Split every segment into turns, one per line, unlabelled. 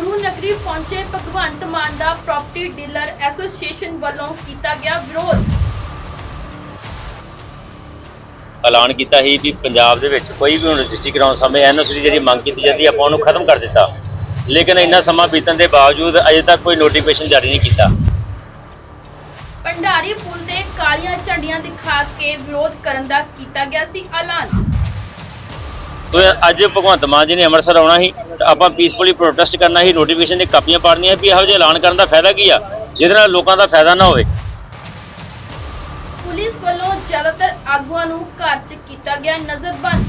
ਗੁਰੂ ਨਗਰੀ ਪਹੁੰਚੇ ਭਗਵੰਤ ਮਾਨ ਦਾ ਪ੍ਰਾਪਰਟੀ ਡੀਲਰ ਐਸੋਸੀਏਸ਼ਨ ਵੱਲੋਂ ਕੀਤਾ ਗਿਆ ਵਿਰੋਧ।
ਐਲਾਨ ਕੀਤਾ ਸੀ ਵੀ ਪੰਜਾਬ ਦੇ ਵਿੱਚ ਕੋਈ ਵੀ ਹੁਣ ਰਜਿਸਟਰੀ ਕਰਾਉਣ ਸਮੇਂ ਐਨਓਸੀ ਦੀ ਜਿਹੜੀ ਮੰਗ ਕੀਤੀ ਜਾਂਦੀ ਆਪਾਂ ਉਹਨੂੰ ਖਤਮ ਕਰ ਦਿੱਤਾ। ਲੇਕਿਨ ਇੰਨਾ ਸਮਾਂ ਬੀਤਣ ਦੇ ਬਾਵਜੂਦ ਅਜੇ ਤੱਕ ਕੋਈ ਨੋਟੀਫਿਕੇਸ਼ਨ ਜਾਰੀ ਨਹੀਂ ਕੀਤਾ।
ਭੰਡਾਰੀ ਪੁਲ ਤੇ ਕਾਲੀਆਂ ਝੰਡੀਆਂ ਦਿਖਾ ਕੇ ਵਿਰੋਧ ਕਰਨ ਦਾ ਕੀਤਾ ਗਿਆ ਸੀ ਐਲਾਨ।
ਤੋ ਅੱਜ ਭਗਵੰਤ ਮਾਨ ਜੀ ਨੇ ਅੰਮ੍ਰਿਤਸਰ ਆਉਣਾ ਸੀ, ਤਾਂ ਆਪਾਂ ਪੀਸਫੁਲੀ ਪ੍ਰੋਟੈਸਟ ਕਰਨਾ ਸੀ ਨੋਟੀਫਿਕੇਸ਼ਨ ਦੀ ਕਾਪੀਆਂ ਪਾੜਨੀਆਂ ਵੀ ਇਹੋ ਜਿਹੇ ਐਲਾਨ ਕਰਨ ਦਾ ਫਾਇਦਾ ਕੀ ਆ, ਜਿਹਦੇ ਨਾਲ ਲੋਕਾਂ ਦਾ ਫਾਇਦਾ ਨਾ ਹੋਵੇ।
ਪੁਲਿਸ ਵੱਲੋਂ ਜ਼ਿਆਦਾਤਰ ਆਗੂਆਂ ਨੂੰ ਘਰ 'ਚ ਕੀਤਾ ਗਿਆ ਨਜ਼ਰਬੰਦ।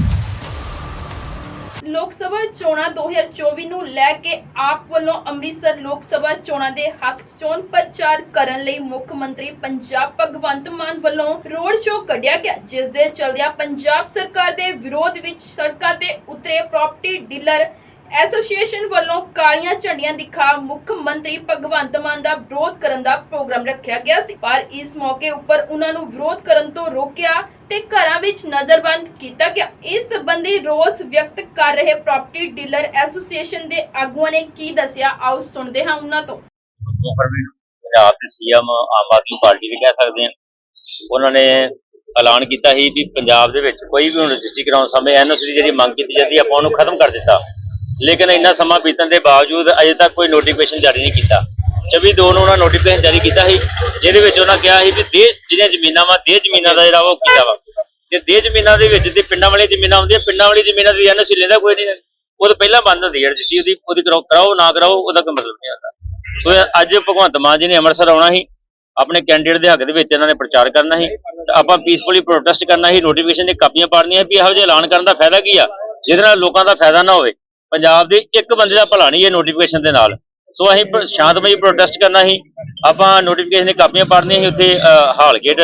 ਲੋਕ ਸਭਾ ਚੋਣਾਂ 2024 ਨੂੰ ਲੈ ਕੇ ਆਪ ਵੱਲੋਂ ਅੰਮ੍ਰਿਤਸਰ ਲੋਕ ਸਭਾ ਚੋਣਾਂ ਦੇ ਹੱਕ ਚੋਣ ਪ੍ਰਚਾਰ ਕਰਨ ਲਈ ਮੁੱਖ ਮੰਤਰੀ ਪੰਜਾਬ ਭਗਵੰਤ ਮਾਨ ਵੱਲੋਂ ਰੋਡ ਸ਼ੋਅ ਕੱਢਿਆ ਗਿਆ, ਜਿਸ ਦੇ ਚਲਦਿਆਂ ਪੰਜਾਬ ਸਰਕਾਰ ਦੇ ਵਿਰੋਧ ਵਿੱਚ ਸੜਕਾਂ ਤੇ ਉਤਰੇ ਪ੍ਰਾਪਰਟੀ ਡੀਲਰ ਐਸੋਸੀਏਸ਼ਨ ਵੱਲੋਂ ਕਾਲੀਆਂ ਝੰਡੀਆਂ ਦਿਖਾ ਮੁੱਖ ਮੰਤਰੀ ਭਗਵੰਤ ਮਾਨ ਦਾ ਵਿਰੋਧ ਕਰਨ ਦਾ ਪ੍ਰੋਗਰਾਮ ਰੱਖਿਆ ਗਿਆ ਸੀ। ਪਰ ਇਸ ਮੌਕੇ ਉੱਪਰ ਉਹਨਾਂ ਨੂੰ ਵਿਰੋਧ ਕਰਨ ਤੋਂ ਰੋਕਿਆ ਤੇ ਘਰਾਂ ਵਿੱਚ ਨਜ਼ਰਬੰਦ ਕੀਤਾ ਗਿਆ। ਇਸ ਸੰਬੰਧੀ ਰੋਸ ਵਿਅਕਤ ਕਰ ਰਹੇ ਪ੍ਰਾਪਰਟੀ ਡੀਲਰ ਐਸੋਸੀਏਸ਼ਨ ਦੇ ਆਗੂਆਂ ਨੇ ਕੀ ਦੱਸਿਆ? ਆਓ ਸੁਣਦੇ ਹਾਂ ਉਹਨਾਂ ਤੋਂ।
ਪੰਜਾਬ ਦੇ ਸੀਐਮ ਆਮ ਆਦਮੀ ਪਾਰਟੀ ਦੇ ਕਹਿ ਸਕਦੇ ਹਾਂ। ਉਹਨਾਂ ਨੇ ਐਲਾਨ ਕੀਤਾ ਸੀ ਵੀ ਪੰਜਾਬ ਦੇ ਵਿੱਚ ਕੋਈ ਵੀ ਹੁਣ ਰਜਿਸਟਰੀ ਕਰਾਉਣ ਸਮੇਂ ਐਨਓਸੀ ਦੀ ਜਿਹੜੀ ਮੰਗ ਕੀਤੀ ਜਾਂਦੀ ਆਪਾਂ ਉਹਨੂੰ ਖਤਮ ਕਰ ਦਿੱਤਾ। ਲੇਕਿਨ ਇੰਨਾ ਸਮਾਂ ਬੀਤਣ ਦੇ ਬਾਵਜੂਦ ਅਜੇ ਤੱਕ ਕੋਈ ਨੋਟੀਫਿਕੇਸ਼ਨ ਜਾਰੀ ਨਹੀਂ ਕੀਤਾ। 24 ਦੋ ਨੂੰ ਉਹਨਾਂ ਨੋਟੀਫਿਕੇਸ਼ਨ ਜਾਰੀ ਕੀਤਾ ਸੀ, ਜਿਹਦੇ ਵਿੱਚ ਉਹਨਾਂ ਕਿਹਾ ਸੀ ਵੀ ਦੇਸ਼ ਜਿਹੜੀਆਂ ਜ਼ਮੀਨਾਂ ਵਾ, ਦੇਸ਼ ਜ਼ਮੀਨਾਂ ਦਾ ਜਿਹੜਾ ਉਹ ਕੀਤਾ ਵਾ। ਤੇ ਦੇ ਜ਼ਮੀਨਾਂ ਦੇ ਵਿੱਚ ਤੇ ਪਿੰਡਾਂ ਵਾਲੀਆਂ ਜ਼ਮੀਨਾਂ ਹੁੰਦੀਆਂ, ਪਿੰਡਾਂ ਵਾਲੀ ਜ਼ਮੀਨਾਂ ਦੀ ਐਨਓਸੀ ਲੈਂਦਾ ਕੋਈ ਨਹੀਂ ਉਹ ਤਾਂ ਪਹਿਲਾਂ ਬੰਦ ਹੁੰਦੀ ਹੈ ਰਜਿਸਟਰੀ ਉਹਦੀ ਉਹਦੀ ਕਰਾਓ, ਨਾ ਕਰਾਓ, ਉਹਦਾ ਕੋਈ ਮਤਲਬ ਨਹੀਂ ਆਉਂਦਾ ਸੋ ਅੱਜ ਭਗਵੰਤ ਮਾਨ ਜੀ ਨੇ ਅੰਮ੍ਰਿਤਸਰ ਆਉਣਾ ਸੀ, ਆਪਣੇ ਕੈਂਡੀਡੇਟ ਦੇ ਹੱਕ ਦੇ ਵਿੱਚ ਇਹਨਾਂ ਨੇ ਪ੍ਰਚਾਰ ਕਰਨਾ ਸੀ ਆਪਾਂ ਪੀਸਫੁਲੀ ਪ੍ਰੋਟੈਸਟ ਕਰਨਾ ਸੀ ਨੋਟੀਫਿਕੇਸ਼ਨ ਦੀ ਕਾਪੀਆਂ ਪਾੜਨੀਆਂ ਵੀ ਇਹੋ ਜਿਹੇ ਐਲਾਨ ਕਰਨ ਦਾ ਫਾਇਦਾ ਕੀ ਆ? ਜਿਹਦੇ ਨਾਲ ਲੋਕਾਂ ਦਾ ਫਾਇਦਾ ਨਾ ਹੋਵੇ। ਪੰਜਾਬ ਦੇ ਇੱਕ ਬੰਦੇ ਦਾ ਭਲਾ ਨਹੀਂ ਇਹ ਨੋਟੀਫਿਕੇਸ਼ਨ ਦੇ ਨਾਲ। ਸੋ ਅਸੀਂ ਸ਼ਾਂਤਮਈ ਪ੍ਰੋਟੈਸਟ ਕਰਨਾ ਸੀ। ਆਪਾਂ ਨੋਟੀਫਿਕੇਸ਼ਨ ਦੀ ਕਾਪੀਆਂ ਪਾੜਨੀਆਂ ਸੀ ਉੱਥੇ ਹਾਲ ਗੇਟ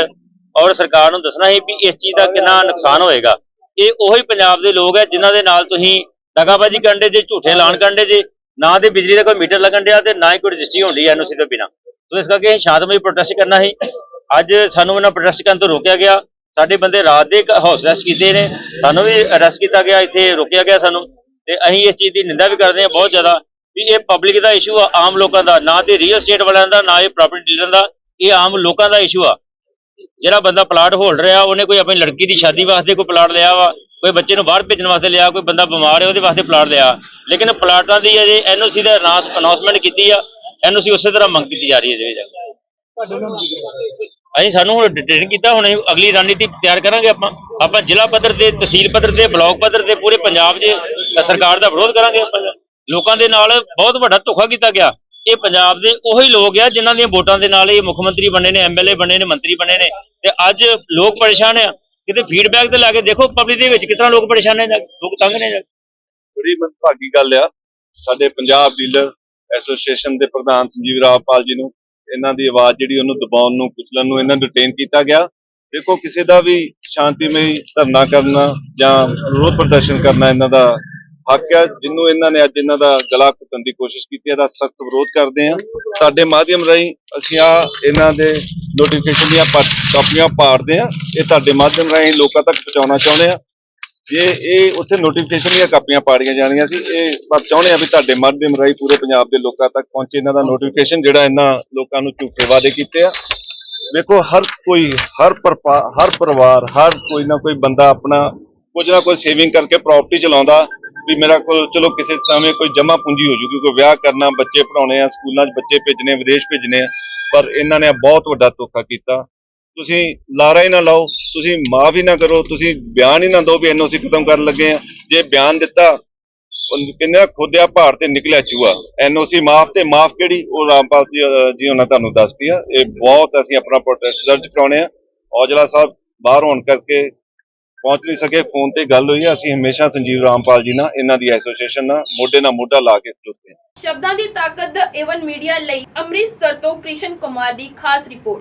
ਔਰ ਸਰਕਾਰ ਨੂੰ ਦੱਸਣਾ ਸੀ ਵੀ ਇਸ ਚੀਜ਼ ਦਾ ਕਿੰਨਾ ਨੁਕਸਾਨ ਹੋਏਗਾ। ਇਹ ਉਹੀ ਪੰਜਾਬ ਦੇ ਲੋਕ ਹੈ ਜਿਨ੍ਹਾਂ ਦੇ ਨਾਲ ਤੁਸੀਂ ਦਗਾਬਾਜੀ ਕਰਨ ਦੇ ਜੇ ਝੂਠੇ ਐਲਾਨ ਕਰਨ ਦੇ ਜੇ ਨਾ ਤੇ ਬਿਜਲੀ ਦਾ ਕੋਈ ਮੀਟਰ ਲੱਗਣ ਡਿਆ ਤੇ ਨਾ ਹੀ ਕੋਈ ਰਜਿਸਟਰੀ ਹੁੰਦੀ ਹੈ ਐਨਓਸੀ ਤੋਂ ਬਿਨਾ। ਸੋ ਇਸ ਕਰਕੇ ਅਸੀਂ ਸ਼ਾਂਤਮਈ ਪ੍ਰੋਟੈਸਟ ਕਰਨਾ ਸੀ। ਅੱਜ ਸਾਨੂੰ ਇਹਨਾਂ ਪ੍ਰੋਟੈਸਟ ਕਰਨ ਤੋਂ ਰੋਕਿਆ ਗਿਆ। ਸਾਡੇ ਬੰਦੇ ਰਾਤ ਦੇ ਹਾਊਸ ਅਰੈਸਟ ਕੀਤੇ ਨੇ। ਸਾਨੂੰ ਵੀ ਅਰੈਸਟ ਕੀਤਾ ਗਿਆ, ਇੱਥੇ ਰੋਕਿਆ ਗਿਆ ਸਾਨੂੰ। ਤੇ ਅਸੀਂ ਇਸ ਚੀਜ਼ ਦੀ ਨਿੰਦਾ ਵੀ ਕਰਦੇ ਹਾਂ ਬਹੁਤ ਜ਼ਿਆਦਾ ਵੀ ਇਹ ਪਬਲਿਕ ਦਾ ਇਸ਼ੂ ਆ, ਆਮ ਲੋਕਾਂ ਦਾ, ਨਾ ਤੇ ਰੀਅਲ ਸਟੇਟ ਵਾਲਿਆਂ ਦਾ, ਨਾ ਇਹ ਪ੍ਰਾਪਰਟੀ ਡੀਲਰ ਦਾ। ਇਹ ਆਮ ਲੋਕਾਂ ਦਾ ਇਸ਼ੂ ਆ। ਜਿਹੜਾ ਬੰਦਾ ਪਲਾਟ ਹੋਲਡਰ ਆ ਉਹਨੇ ਕੋਈ ਆਪਣੀ ਲੜਕੀ ਦੀ ਸ਼ਾਦੀ ਵਾਸਤੇ ਕੋਈ ਪਲਾਟ ਲਿਆ ਵਾ ਕੋਈ ਬੱਚੇ ਨੂੰ ਬਾਹਰ ਭੇਜਣ ਵਾਸਤੇ ਲਿਆ ਕੋਈ ਬੰਦਾ ਬਿਮਾਰ ਹੈ ਉਹਦੇ ਵਾਸਤੇ ਪਲਾਟ ਲਿਆ। ਲੇਕਿਨ ਪਲਾਟਾਂ ਦੀ ਅਜੇ ਐਨਓਸੀ ਦਾ ਅਨਾਉਂਸਮੈਂਟ ਕੀਤੀ ਆ ਐਨਓਸੀ ਉਸੇ ਤਰ੍ਹਾਂ ਮੰਗ ਕੀਤੀ ਜਾ ਰਹੀ ਹੈ ਵਿੱਚ। ਅਸੀਂ ਸਾਨੂੰ ਹੁਣ ਡਿਟੇਨ ਕੀਤਾ ਹੁਣ ਅਗਲੀ ਰਣਨੀਤੀ ਤਿਆਰ ਕਰਾਂਗੇ ਆਪਾਂ। ਆਪਾਂ ਜ਼ਿਲ੍ਹਾ ਪੱਧਰ ਤੇ ਤਹਿਸੀਲ ਪੱਧਰ ਤੇ ਬਲਾਕ ਪੱਧਰ ਤੇ ਪੂਰੇ ਪੰਜਾਬ 'ਚ ਸਰਕਾਰ ਦਾ ਵਿਰੋਧ ਕਰਾਂਗੇ ਆਪਾਂ। ਲੋਕਾਂ ਦੇ ਨਾਲ ਬਹੁਤ ਵੱਡਾ ਧੋਖਾ ਕੀਤਾ ਗਿਆ। ਇਹ ਪੰਜਾਬ ਦੇ ਉਹੀ ਲੋਕ ਆ ਜਿਨ੍ਹਾਂ ਦੀਆਂ ਵੋਟਾਂ ਦੇ ਨਾਲ ਇਹ ਮੁੱਖ ਮੰਤਰੀ ਬਣੇ ਨੇ ਐਮਐਲਏ ਬਣੇ ਨੇ, ਮੰਤਰੀ ਬਣੇ ਨੇ ਤੇ ਅੱਜ ਲੋਕ ਪਰੇਸ਼ਾਨ ਆ। ਕਿਤੇ ਫੀਡਬੈਕ ਤੇ ਲਾ ਕੇ ਦੇਖੋ ਪਬਲਿਕ ਦੇ ਵਿੱਚ ਕਿਤਨਾ ਲੋਕ ਪਰੇਸ਼ਾਨ ਨੇ, ਲੋਕ ਤੰਗ ਨੇ।
ਬੜੀ ਮੰਦਭਾਗੀ ਗੱਲ ਆ। ਸਾਡੇ ਪੰਜਾਬ ਡੀਲਰ ਐਸੋਸੀਏਸ਼ਨ ਦੇ ਪ੍ਰਧਾਨ ਸੰਜੀਵ ਰਾਵਪਾਲ ਜੀ ਨੂੰ, ਇਹਨਾਂ ਦੀ ਆਵਾਜ਼ ਜਿਹੜੀ ਉਹਨੂੰ ਦਬਾਉਣ ਨੂੰ ਕੁਚਲਣ ਨੂੰ ਇਹਨਾਂ ਨੂੰ ਡਿਟੇਨ ਕੀਤਾ ਗਿਆ। ਦੇਖੋ ਕਿਸੇ ਦਾ ਵੀ ਸ਼ਾਂਤੀਮਈ ਧਰਨਾ ਕਰਨਾ ਜਾਂ ਵਿਰੋਧ ਪ੍ਰਦਰਸ਼ਨ ਕਰਨਾ ਇਹਨਾਂ ਦਾ ਹੱਕ ਹੈ ਜਿਹਨੂੰ ਇਹਨਾਂ ਨੇ ਅੱਜ ਇਹਨਾਂ ਦਾ ਗਲਾ ਘੁੱਟਣ ਦੀ ਕੋਸ਼ਿਸ਼ ਕੀਤੀ ਹੈ ਦਾ ਸਖਤ ਵਿਰੋਧ ਕਰਦੇ ਆ ਸਾਡੇ ਮਾਧਿਅਮ ਰਾਹੀਂ ਅਸੀਂ ਆ ਇਹਨਾਂ ਦੇ ਨੋਟੀਫਿਕੇਸ਼ਨ ਦੀਆਂ ਪਾ- ਕਾਪੀਆਂ ਪਾੜਦੇ ਆ ਇਹ ਤੁਹਾਡੇ ਮਾਧਿਅਮ ਰਾਹੀਂ ਲੋਕਾਂ ਤੱਕ ਪਹੁੰਚਾਉਣਾ ਚਾਹੁੰਦੇ ਆ ਜੇ ਇਹ ਉੱਥੇ ਨੋਟੀਫਿਕੇਸ਼ਨ ਦੀਆਂ ਕਾਪੀਆਂ ਪਾੜੀਆਂ ਜਾਣੀਆਂ ਸੀ, ਇਹ ਪਰ ਚਾਹੁੰਦੇ ਆ ਵੀ ਤੁਹਾਡੇ ਮਾਧਿਅਮ ਰਾਹੀਂ ਪੂਰੇ ਪੰਜਾਬ ਦੇ ਲੋਕਾਂ ਤੱਕ ਪਹੁੰਚੇ ਇਹਨਾਂ ਦਾ ਨੋਟੀਫਿਕੇਸ਼ਨ ਜਿਹੜਾ ਇਹਨਾਂ ਲੋਕਾਂ ਨੂੰ ਝੂਠੇ ਵਾਅਦੇ ਕੀਤੇ ਆ। ਵੇਖੋ, ਹਰ ਕੋਈ, ਹਰ ਪਰਪਾ ਹਰ ਪਰਿਵਾਰ, ਹਰ ਕੋਈ ਨਾ ਕੋਈ ਬੰਦਾ ਆਪਣਾ ਕੁਝ ਨਾ ਕੁਝ ਸੇਵਿੰਗ ਕਰਕੇ ਪ੍ਰਾਪਰਟੀ ਚਲਾਉਂਦਾ। ਵੀ ਮੇਰਾ ਕੋਲ ਚਲੋ ਕਿਸੇ ਸਮੇਂ ਕੋਈ ਜਮਾ ਪੂੰਜੀ ਹੋ ਜੂਗੀ, ਕੋਈ ਵਿਆਹ ਕਰਨਾ, ਬੱਚੇ ਪੜਾਉਣੇ ਆ, ਸਕੂਲਾਂ 'ਚ ਬੱਚੇ ਭੇਜਣੇ, ਵਿਦੇਸ਼ ਭੇਜਣੇ ਆ, ਪਰ ਇਹਨਾਂ ਨੇ ਬਹੁਤ ਵੱਡਾ ਧੋਖਾ ਕੀਤਾ। ਤੁਸੀਂ ਲਾਰਾ ਹੀ ਨਾ ਲਾਓ, ਤੁਸੀਂ ਮਾਫ ਹੀ ਨਾ ਕਰੋ, ਤੁਸੀਂ ਬਿਆਨ ਹੀ ਨਾ ਦਿਓ ਵੀ ਐਨਓਸੀ ਖਤਮ ਕਰਨ ਲੱਗੇ ਆ। ਜੇ ਬਿਆਨ ਦਿੱਤਾ, ਉਹ ਕਹਿੰਦੇ ਆ ਭਾਰ ਤੇ ਨਿਕਲਿਆ ਚੂਹਾ। ਐਨਓਸੀ ਮਾਫ ਤੇ ਮਾਫ ਕਿਹੜੀ? ਉਹ ਰਾਮਪਾਲ ਜੀ ਜੀ ਉਹਨਾਂ ਤੁਹਾਨੂੰ ਦੱਸਦੀ ਆ। ਇਹ ਬਹੁਤ ਅਸੀਂ ਆਪਣਾ ਪ੍ਰੋਟੈਸਟ ਦਰਜ ਕਰਾਉਣੇ ਆ। ਔਜਲਾ ਸਾਹਿਬ ਬਾਹਰ ਹੋਣ ਕਰਕੇ ਪਹੁੰਚ ਨਹੀਂ ਸਕੇ, ਫੋਨ ਤੇ ਗੱਲ ਹੋਈ ਆ, ਅਸੀਂ ਹਮੇਸ਼ਾ ਸੰਜੀਵ ਰਾਮਪਾਲ ਜੀ ਨਾਲ, ਇਹਨਾਂ ਦੀ ਐਸੋਸੀਏਸ਼ਨ ਨਾਲ, ਮੋਢੇ ਨਾਲ ਮੋਢਾ ਲਾ ਕੇ ਖਲੋਤੇ ਹਾਂ
ਸ਼ਬਦਾਂ ਦੀ ਤਾਕਤ ਏਵਨ ਮੀਡੀਆ ਲਈ ਅੰਮ੍ਰਿਤਸਰ ਤੋਂ ਕ੍ਰਿਸ਼ਨ ਕੁਮਾਰ ਦੀ ਖਾਸ ਰਿਪੋਰਟ।